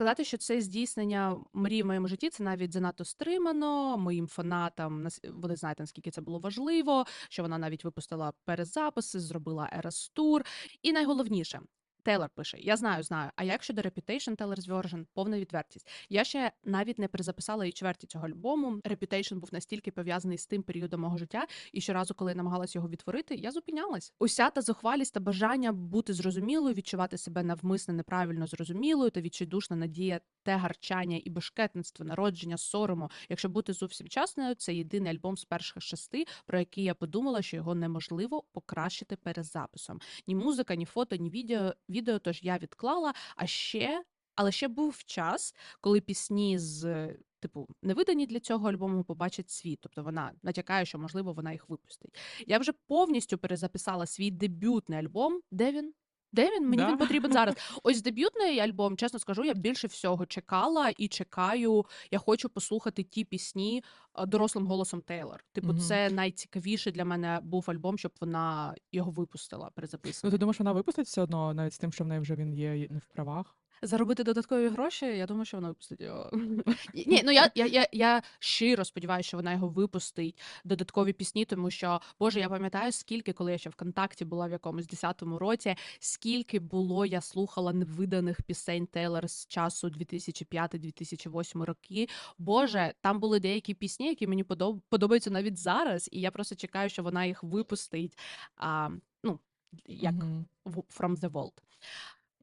Сказати, що це здійснення мрії в моєму житті, це навіть занадто стримано. Моїм фанатам вони знають, наскільки це було важливо, що вона навіть випустила перезаписи, зробила ерастур. І найголовніше, Тейлор пише: Я знаю, знаю. А як щодо Reputation, Taylor's Version, повна відвертість. Я ще навіть не перезаписала і чверті цього альбому. Reputation був настільки пов'язаний з тим періодом мого життя, і щоразу, коли я намагалась його відтворити, я зупинялась. Уся та зухвалість та бажання бути зрозумілою, відчувати себе навмисне неправильно зрозумілою та відчайдушна надія, те гарчання і бешкетництво, народження, сорому. Якщо бути зовсім чесною, це єдиний альбом з перших шести, про який я подумала, що його неможливо покращити перезаписом. Ні музика, ні фото, ні відео відео, тож я відклала. А ще, але ще був час, коли пісні з типу не видані для цього альбому побачать світ. Тобто вона натякає, що можливо вона їх випустить. Я вже повністю перезаписала свій дебютний альбом. Де він? Де він? Мені Да. він потрібен зараз. Ось дебютний альбом, чесно скажу, я більше всього чекала і чекаю. Я хочу послухати ті пісні а, дорослим голосом Тейлор. Типу, Мгм. це найцікавіший для мене був альбом, щоб вона його випустила, Ну, перезаписаний. ти думаєш, вона випустить все одно, навіть з тим, що в неї вже він є не в правах? Заробити додаткові гроші, я думаю, що вона випустить його. Ні, ну я, я, я, я щиро сподіваюся, що вона його випустить, додаткові пісні, тому що, Боже, я пам'ятаю, скільки, коли я ще ВКонтакті була в якомусь 10-му році, скільки було я слухала невиданих пісень Тейлор з часу 2005-2008 роки. Боже, там були деякі пісні, які мені подоб... подобаються навіть зараз, і я просто чекаю, що вона їх випустить. А, ну, як Мгм. в- From the Vault.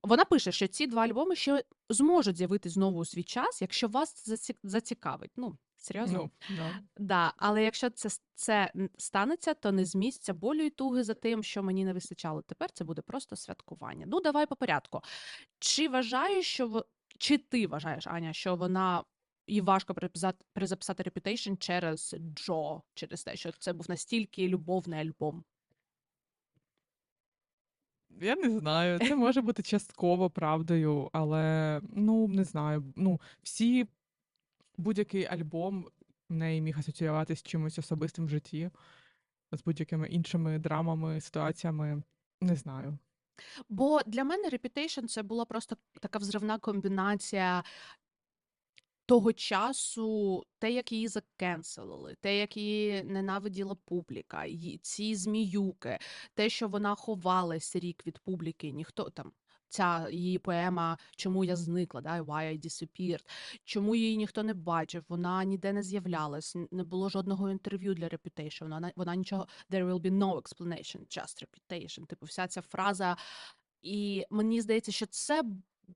Вона пише, що ці два альбоми ще зможуть з'явитись знову у свій час, якщо вас зацікавить. Ну, серйозно? Ну, да. Да, але якщо це, це станеться, то не з місця болю і туги за тим, що мені не вистачало. Тепер це буде просто святкування. Ну, давай по порядку. Чи вважаєш, що в... чи ти вважаєш, Аня, що вона їй важко перезаписати Reputation через Джо, через те, що це був настільки любовний альбом? Я не знаю, це може бути частково правдою, але ну не знаю. Ну, всі будь-який альбом в неї міг асоціюватися з чимось особистим в житті, з будь-якими іншими драмами, ситуаціями. Не знаю. Бо для мене Reputation це була просто така взривна комбінація того часу, те, як її закенселили, те, як її ненавиділа публіка, ці зміюки, те, що вона ховалась рік від публіки, ніхто там. Ця її поема Чому я зникла, да, Why I Disappeared, чому її ніхто не бачив, вона ніде не з'являлась, не було жодного інтерв'ю для Reputation, вона, вона нічого, there will be no explanation, just Reputation. Типу, вся ця фраза. І мені здається, що це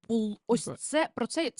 був ось це про це